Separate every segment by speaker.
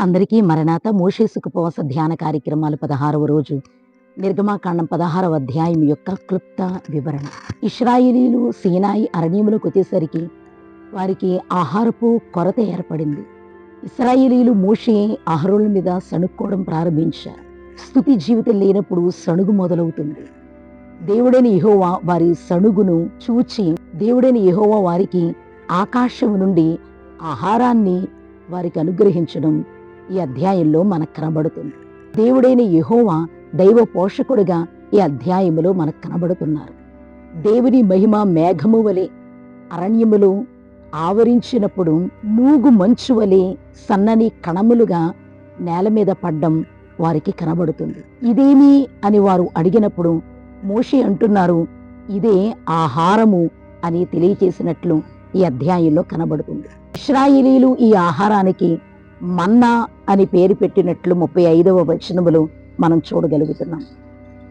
Speaker 1: అందరికీ మరణాత మోషేసుకు ధ్యాన కార్యక్రమాలు పదహారవ రోజు. నిర్గమాకాండం పదహారవ అధ్యాయం యొక్క క్లుప్త వివరణ. ఇస్రాయిలీలు సీనాయి అరణ్యములకు వచ్చేసరికి వారికి ఆహారపు కొరత ఏర్పడింది. ఇస్రాయిలీలు మోషే ఆహారుల మీద సణుక్కోవడం ప్రారంభించారు. స్థుతి జీవితం లేనప్పుడు సణుగు మొదలవుతుంది. దేవుడైన యహోవా వారి సణుగును చూచి దేవుడైన యహోవా వారికి ఆకాశం నుండి ఆహారాన్ని వారికి అనుగ్రహించడం ఈ అధ్యాయంలో మనకు కనబడుతుంది. దేవుడైన యహోవా దైవ పోషకుడిగా ఈ అధ్యాయములో మనకు కనబడుతున్నారు. దేవుని మహిమ మేఘము వలె అరణ్యములు ఆవరించినప్పుడు మూగు మంచు వలె సన్నని కణములుగా నేల మీద పడ్డం వారికి కనబడుతుంది. ఇదేమి అని వారు అడిగినప్పుడు మోషి అంటున్నారు ఇదే ఆహారము అని తెలియచేసినట్లు ఈ అధ్యాయంలో కనబడుతుంది. ఇస్రాయిలీలు ఈ ఆహారానికి మన్నా అని పేరు పెట్టినట్లు ముప్పై ఐదవ వచనములు మనం చూడగలుగుతున్నాం.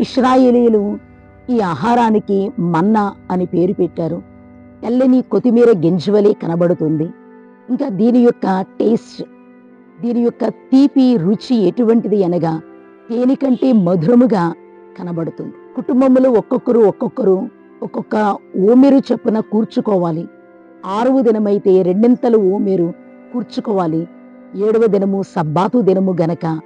Speaker 1: ఇస్రాయేలీలు ఈ ఆహారానికి మన్నా అని పేరు పెట్టారు. తెల్లని కొత్తిమీర గింజవలే కనబడుతుంది. ఇంకా దీని యొక్క టేస్ట్ దీని యొక్క తీపి రుచి ఎటువంటిది అనగా దేనికంటే మధురముగా కనబడుతుంది. కుటుంబంలో ఒక్కొక్కరు ఒక్కొక్కరు ఒక్కొక్క ఓమెరు చొప్పున కూర్చుకోవాలి. ఆరవ దినమైతే రెండింతలు ఓమెరు కూర్చుకోవాలి. ఏడవ దినము సబ్బాతు దినము గనక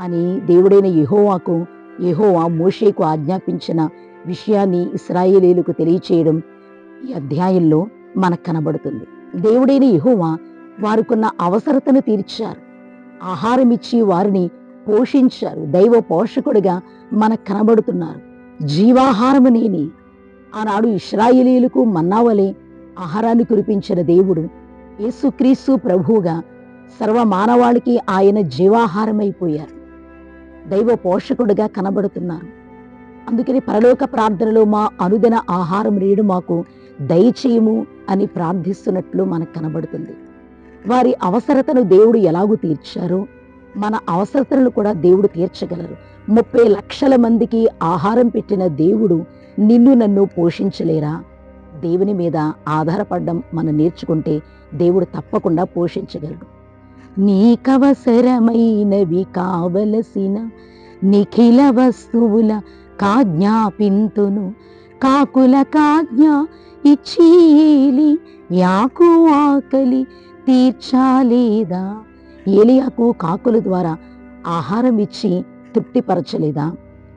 Speaker 1: అని దేవుడైన యహోవాకు యహోవా మోషేకు ఆజ్ఞాపించిన విషయాన్ని ఇస్రాయేలీలకు తెలియచేయడం ఈ అధ్యాయంలో మనకు కనబడుతుంది. దేవుడైన యహోవా వారికున్న అవసరతను తీర్చారు. ఆహారం ఇచ్చి వారిని పోషించారు. దైవ పోషకుడిగా మనకు కనబడుతున్నారు. జీవాహారము నేని. ఆనాడు ఇస్రాయేలీలకు మన్నావలే ఆహారాన్ని కురిపించిన దేవుడు యేసుక్రీస్తు ప్రభువుగా సర్వ మానవాళికి ఆయన జీవాహారమైపోయారు. దైవ పోషకుడిగా కనబడుతున్నారు అందుకని పరలోక ప్రార్థనలో మా అనుదిన ఆహారం రేడు మాకు దయచేయము అని ప్రార్థిస్తున్నట్లు మనకు కనబడుతుంది. వారి అవసరతను దేవుడు ఎలాగూ తీర్చారో మన అవసరతలను కూడా దేవుడు తీర్చగలరు. ముప్పై లక్షల మందికి ఆహారం పెట్టిన దేవుడు నిన్ను నన్ను పోషించలేరా? దేవుని మీద ఆధారపడడం మనం నేర్చుకుంటే దేవుడు తప్పకుండా పోషించగలడు. నీకవసరమైనవి కావలసిన నిఖిల వస్తువుల కాజ్ఞాపింతును కాకుల కాజ్ఞ ఇచ్చి యాకు ఆకలి తీర్చాలేదా ఏలియాకు కాకుల ద్వారా ఆహారం ఇచ్చి తృప్తిపరచలేదా?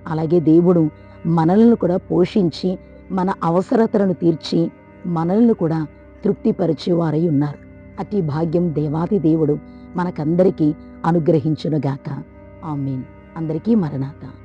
Speaker 1: అలాగే దేవుడు మనలను కూడా పోషించి మన అవసరతలను తీర్చి మనల్ని కూడా తృప్తిపరిచేవారై ఉన్నారు. అతి భాగ్యం దేవాది దేవుడు మనకందరికీ అనుగ్రహించునుగాక. ఆమెన్. అందరికీ మరణాత.